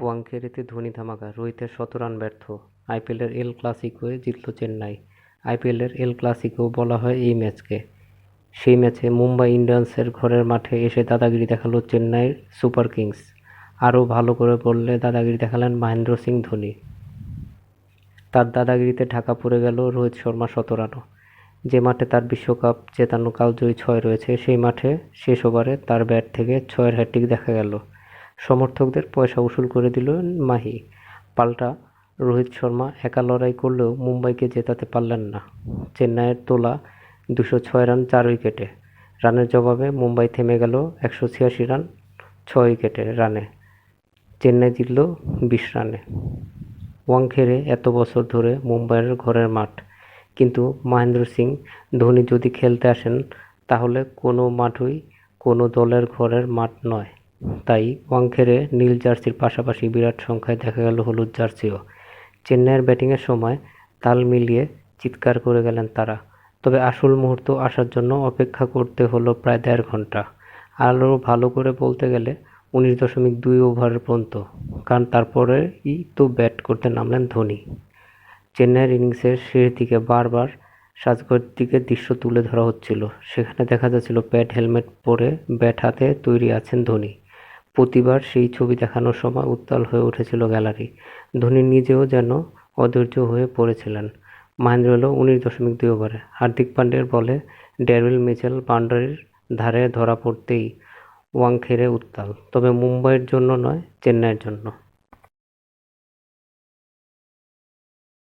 ওয়াংখেড়েতে ধোনি ধামাকা, রোহিতের শত রান ব্যর্থ, আইপিএলের এল ক্লাসিকোয় জিতল চেন্নাই। আইপিএলের এল ক্লাসিকো বলা হয় এই ম্যাচকে। সেই ম্যাচে মুম্বাই ইন্ডিয়ান্সের ঘরের মাঠে এসে দাদাগিরি দেখাল চেন্নাইয়ের সুপার কিংস। আরও ভালো করে বললে দাদাগিরি দেখালেন মহেন্দ্র সিং ধোনি। তার দাদাগিরিতে ঢাকা পড়ে গেল রোহিত শর্মা শতরানও যে মাঠে তার বিশ্বকাপ জেতানো কালজয়ী ছয় রয়েছে সেই মাঠে শেষ ওভারে তার ব্যাট থেকে ছয়ের হ্যাট্রিক দেখা গেল। সমর্থকদের পয়সা উসুল করে দিল মাহি। পাল্টা রোহিত শর্মা একা লড়াই করলেও মুম্বাইকে জেতাতে পারলেন না। চেন্নাইয়ের তোলা দুশো ছয় রান চার উইকেটে। রানের জবাবে মুম্বাই থেমে গেল একশো ছিয়াশি রান ছয় উইকেটে রানে। চেন্নাই জিতল বিশ রানে। ওয়াংখেড়ে এত বছর ধরে মুম্বাইয়ের ঘরের মাঠ। কিন্তু মহেন্দ্র সিং, ধোনি যদি খেলতে আসেন, তাহলে কোনো মাঠই কোনো দলের ঘরের মাঠ নয়। তাই ওয়াংখেড়ে নীল জার্সির পাশাপাশি বিরাট সংখ্যায় দেখা গেল হলুদ জার্সিও। চেন্নাইয়ের ব্যাটিংয়ের সময় তাল মিলিয়ে চিৎকার করে গেলেন তারা। তবে আসল মুহূর্ত আসার জন্য অপেক্ষা করতে হলো প্রায় দেড় ঘণ্টা। আরও ভালো করে বলতে গেলে উনিশ দশমিক দুই ওভার পর্যন্ত, কারণ তারপরেই তো ব্যাট করতে নামলেন ধোনি। চেন্নাইয়ের ইনিংসের শেষ দিকে বারবার সাজঘর দিকে দৃশ্য তুলে ধরা হচ্ছিল। সেখানে দেখা যাচ্ছিল প্যাড হেলমেট পরে ব্যাট হাতে তৈরি আছেন ধোনি। প্রতিবার সেই ছবি দেখানোর সময় উত্তাল হয়ে উঠেছিল গ্যালারি। ধোনি নিজেও যেন অধৈর্য হয়ে পড়েছিলেন। মহেন্দ্র হল উনিশ দশমিক দুই ওভারে হার্দিক পান্ডের বলে ড্যারিল মিচেল বাউন্ডারির ধারে ধরা পড়তেই ওয়াংখেড়ে উত্তাল। তবে মুম্বাইয়ের জন্য নয়, চেন্নাইয়ের জন্য।